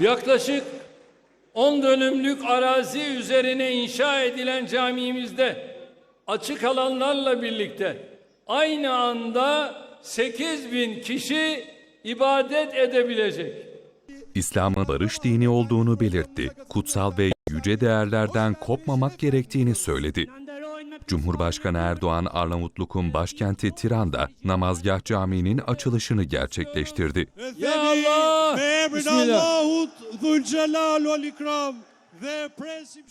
Yaklaşık 10 dönümlük arazi üzerine inşa edilen camimizde açık alanlarla birlikte aynı anda 8 bin kişi ibadet edebilecek. İslam'ın barış dini olduğunu belirtti. Kutsal ve yüce değerlerden kopmamak gerektiğini söyledi. Cumhurbaşkanı Erdoğan Arnavutluk'un başkenti Tiran'da Namazgah Camii'nin açılışını gerçekleştirdi. Ya Allah! Bismillah!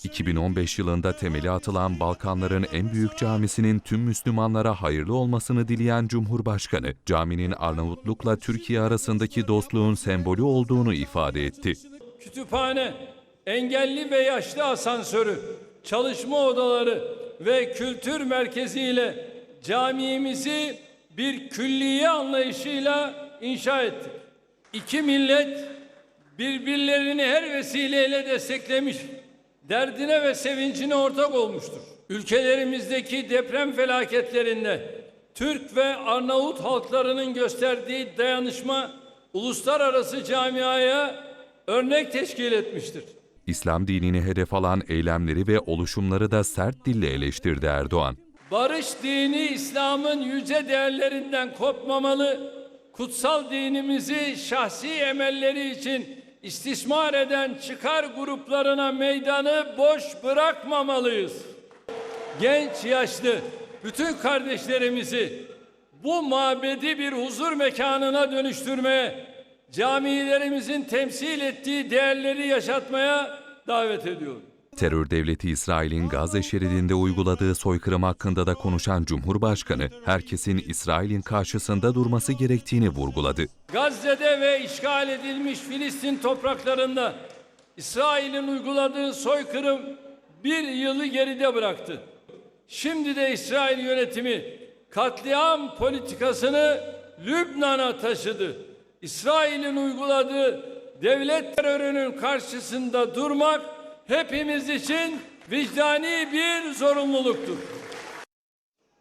2015 yılında temeli atılan Balkanların en büyük camisinin tüm Müslümanlara hayırlı olmasını dileyen Cumhurbaşkanı, caminin Arnavutluk'la Türkiye arasındaki dostluğun sembolü olduğunu ifade etti. Kütüphane, engelli ve yaşlı asansörü, çalışma odaları, ve kültür merkezi ile camimizi bir külliye anlayışıyla inşa ettik. İki millet birbirlerini her vesileyle desteklemiş, derdine ve sevincine ortak olmuştur. Ülkelerimizdeki deprem felaketlerinde Türk ve Arnavut halklarının gösterdiği dayanışma uluslararası camiaya örnek teşkil etmiştir. İslam dinini hedef alan eylemleri ve oluşumları da sert dille eleştirdi Erdoğan. Barış dini İslam'ın yüce değerlerinden kopmamalı, kutsal dinimizi şahsi emelleri için istismar eden çıkar gruplarına meydanı boş bırakmamalıyız. Genç, yaşlı, bütün kardeşlerimizi bu mabedi bir huzur mekanına dönüştürmeye, camilerimizin temsil ettiği değerleri yaşatmaya davet ediyorum. Terör devleti İsrail'in Gazze şeridinde uyguladığı soykırım hakkında da konuşan Cumhurbaşkanı, herkesin İsrail'in karşısında durması gerektiğini vurguladı. Gazze'de ve işgal edilmiş Filistin topraklarında İsrail'in uyguladığı soykırım bir yılı geride bıraktı. Şimdi de İsrail yönetimi katliam politikasını Lübnan'a taşıdı. İsrail'in uyguladığı devlet terörünün karşısında durmak hepimiz için vicdani bir zorunluluktur.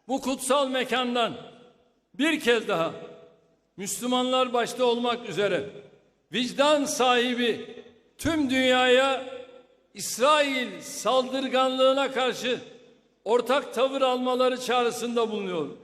Bu kutsal mekandan bir kez daha Müslümanlar başta olmak üzere vicdan sahibi tüm dünyaya İsrail saldırganlığına karşı ortak tavır almaları çağrısında bulunuyorum.